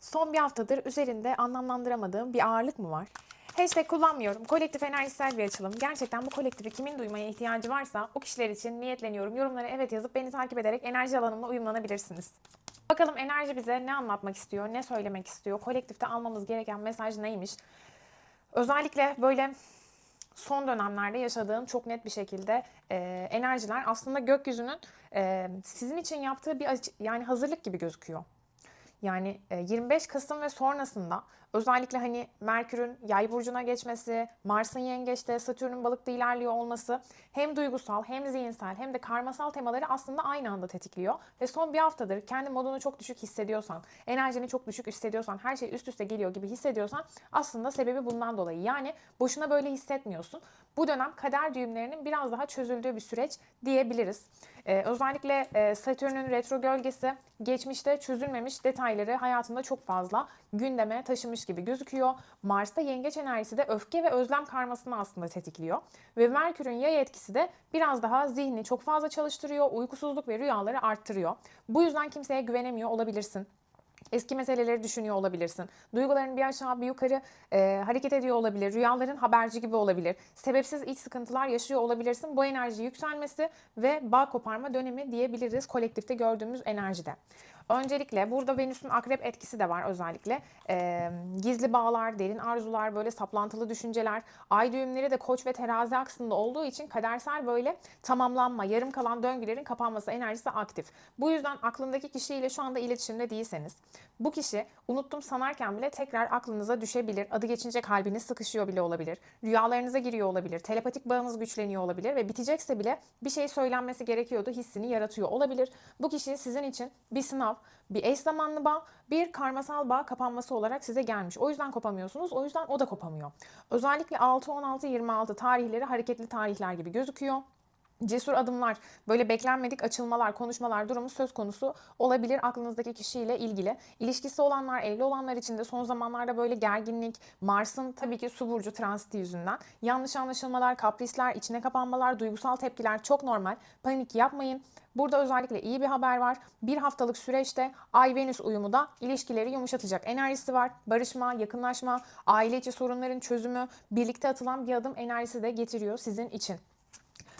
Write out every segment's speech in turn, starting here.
Son bir haftadır üzerinde anlamlandıramadığım bir ağırlık mı var? Hashtag kullanmıyorum. Kolektif enerjisel bir açılım. Gerçekten bu kolektifi kimin duymaya ihtiyacı varsa o kişiler için niyetleniyorum. Yorumlara evet yazıp beni takip ederek enerji alanımla uyumlanabilirsiniz. Bakalım enerji bize ne anlatmak istiyor, ne söylemek istiyor, kolektifte almamız gereken mesaj neymiş? Özellikle böyle son dönemlerde yaşadığım çok net bir şekilde e, enerjiler aslında gökyüzünün e, sizin için yaptığı bir yani hazırlık gibi gözüküyor. Yani e, 25 Kasım ve sonrasında özellikle hani Merkür'ün yay burcuna geçmesi, Mars'ın yengeçte, Satürn'ün balıkta ilerliyor olması hem duygusal hem zihinsel hem de karmasal temaları aslında aynı anda tetikliyor. Ve son bir haftadır kendi modunu çok düşük hissediyorsan, enerjini çok düşük hissediyorsan, her şey üst üste geliyor gibi hissediyorsan aslında sebebi bundan dolayı. Yani boşuna böyle hissetmiyorsun. Bu dönem kader düğümlerinin biraz daha çözüldüğü bir süreç diyebiliriz. Ee, özellikle e, Satürn'ün retro gölgesi geçmişte çözülmemiş detayları hayatında çok fazla gündeme taşımış gibi gözüküyor. Mars'ta yengeç enerjisi de öfke ve özlem karmasını aslında tetikliyor. Ve Merkür'ün yay etkisi de biraz daha zihni çok fazla çalıştırıyor, uykusuzluk ve rüyaları arttırıyor. Bu yüzden kimseye güvenemiyor olabilirsin. Eski meseleleri düşünüyor olabilirsin. Duyguların bir aşağı bir yukarı e, hareket ediyor olabilir. Rüyaların haberci gibi olabilir. Sebepsiz iç sıkıntılar yaşıyor olabilirsin. Bu enerji yükselmesi ve bağ koparma dönemi diyebiliriz kolektifte gördüğümüz enerjide. Öncelikle burada Venüs'ün akrep etkisi de var özellikle. E, gizli bağlar, derin arzular, böyle saplantılı düşünceler. Ay düğümleri de koç ve terazi aksında olduğu için kadersel böyle tamamlanma, yarım kalan döngülerin kapanması enerjisi aktif. Bu yüzden aklındaki kişiyle şu anda iletişimde değilseniz, bu kişi unuttum sanarken bile tekrar aklınıza düşebilir. Adı geçince kalbiniz sıkışıyor bile olabilir. Rüyalarınıza giriyor olabilir. Telepatik bağınız güçleniyor olabilir ve bitecekse bile bir şey söylenmesi gerekiyordu hissini yaratıyor olabilir. Bu kişi sizin için bir sınav, bir eş zamanlı bağ, bir karmasal bağ kapanması olarak size gelmiş. O yüzden kopamıyorsunuz. O yüzden o da kopamıyor. Özellikle 6, 16, 26 tarihleri hareketli tarihler gibi gözüküyor cesur adımlar, böyle beklenmedik açılmalar, konuşmalar durumu söz konusu olabilir aklınızdaki kişiyle ilgili. İlişkisi olanlar, evli olanlar için de son zamanlarda böyle gerginlik, Mars'ın tabii ki su burcu transiti yüzünden yanlış anlaşılmalar, kaprisler, içine kapanmalar, duygusal tepkiler çok normal. Panik yapmayın. Burada özellikle iyi bir haber var. Bir haftalık süreçte Ay-Venüs uyumu da ilişkileri yumuşatacak enerjisi var. Barışma, yakınlaşma, aile içi sorunların çözümü, birlikte atılan bir adım enerjisi de getiriyor sizin için.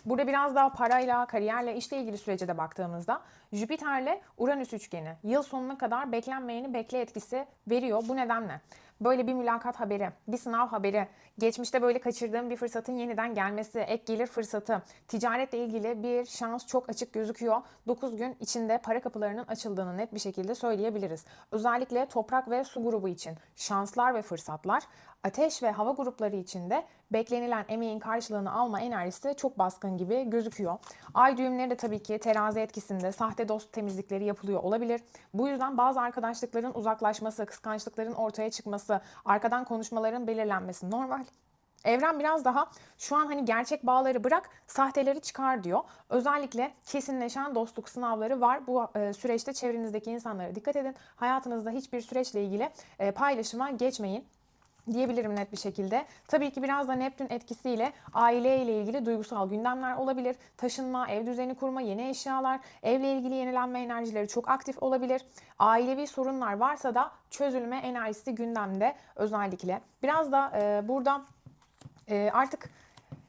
Burada biraz daha parayla, kariyerle, işle ilgili sürece de baktığımızda Jüpiter'le Uranüs üçgeni yıl sonuna kadar beklenmeyeni bekle etkisi veriyor. Bu nedenle böyle bir mülakat haberi, bir sınav haberi, geçmişte böyle kaçırdığım bir fırsatın yeniden gelmesi, ek gelir fırsatı, ticaretle ilgili bir şans çok açık gözüküyor. 9 gün içinde para kapılarının açıldığını net bir şekilde söyleyebiliriz. Özellikle toprak ve su grubu için şanslar ve fırsatlar, ateş ve hava grupları için de beklenilen emeğin karşılığını alma enerjisi çok baskın gibi gözüküyor. Ay düğümleri de tabii ki terazi etkisinde sahte dost temizlikleri yapılıyor olabilir. Bu yüzden bazı arkadaşlıkların uzaklaşması, kıskançlıkların ortaya çıkması, arkadan konuşmaların belirlenmesi normal. Evren biraz daha şu an hani gerçek bağları bırak, sahteleri çıkar diyor. Özellikle kesinleşen dostluk sınavları var. Bu e, süreçte çevrenizdeki insanlara dikkat edin. Hayatınızda hiçbir süreçle ilgili e, paylaşıma geçmeyin diyebilirim net bir şekilde. Tabii ki biraz da Neptün etkisiyle aile ile ilgili duygusal gündemler olabilir. Taşınma, ev düzeni kurma, yeni eşyalar, evle ilgili yenilenme enerjileri çok aktif olabilir. Ailevi sorunlar varsa da çözülme enerjisi gündemde özellikle. Biraz da e, burada e, artık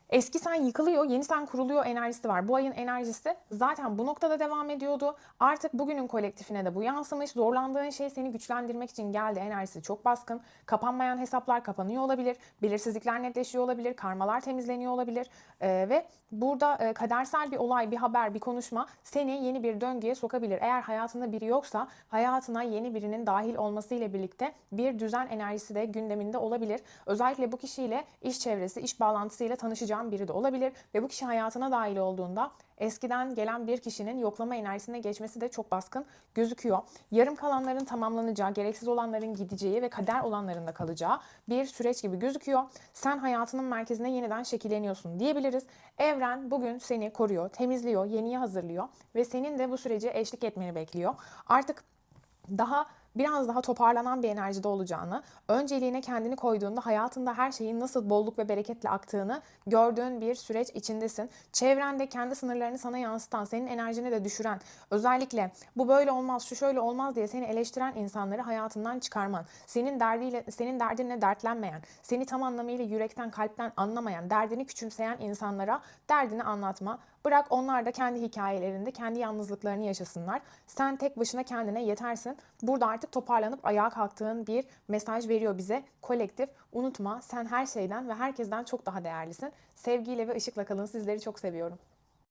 Eski sen yıkılıyor, yeni sen kuruluyor enerjisi var. Bu ayın enerjisi zaten bu noktada devam ediyordu. Artık bugünün kolektifine de bu yansımış. Zorlandığın şey seni güçlendirmek için geldi. Enerjisi çok baskın. Kapanmayan hesaplar kapanıyor olabilir. Belirsizlikler netleşiyor olabilir. Karmalar temizleniyor olabilir. Ee, ve burada e, kadersel bir olay, bir haber, bir konuşma seni yeni bir döngüye sokabilir. Eğer hayatında biri yoksa hayatına yeni birinin dahil olmasıyla birlikte bir düzen enerjisi de gündeminde olabilir. Özellikle bu kişiyle iş çevresi, iş bağlantısıyla tanışacağın biri de olabilir ve bu kişi hayatına dahil olduğunda eskiden gelen bir kişinin yoklama enerjisine geçmesi de çok baskın gözüküyor. Yarım kalanların tamamlanacağı, gereksiz olanların gideceği ve kader olanların da kalacağı bir süreç gibi gözüküyor. Sen hayatının merkezine yeniden şekilleniyorsun diyebiliriz. Evren bugün seni koruyor, temizliyor, yeniye hazırlıyor ve senin de bu sürece eşlik etmeni bekliyor. Artık daha biraz daha toparlanan bir enerjide olacağını, önceliğine kendini koyduğunda hayatında her şeyin nasıl bolluk ve bereketle aktığını gördüğün bir süreç içindesin. Çevrende kendi sınırlarını sana yansıtan, senin enerjini de düşüren, özellikle bu böyle olmaz, şu şöyle olmaz diye seni eleştiren insanları hayatından çıkarman, senin derdiyle senin derdinle dertlenmeyen, seni tam anlamıyla yürekten, kalpten anlamayan, derdini küçümseyen insanlara derdini anlatma. Bırak onlar da kendi hikayelerinde kendi yalnızlıklarını yaşasınlar. Sen tek başına kendine yetersin. Burada artık toparlanıp ayağa kalktığın bir mesaj veriyor bize kolektif. Unutma sen her şeyden ve herkesten çok daha değerlisin. Sevgiyle ve ışıkla kalın. Sizleri çok seviyorum.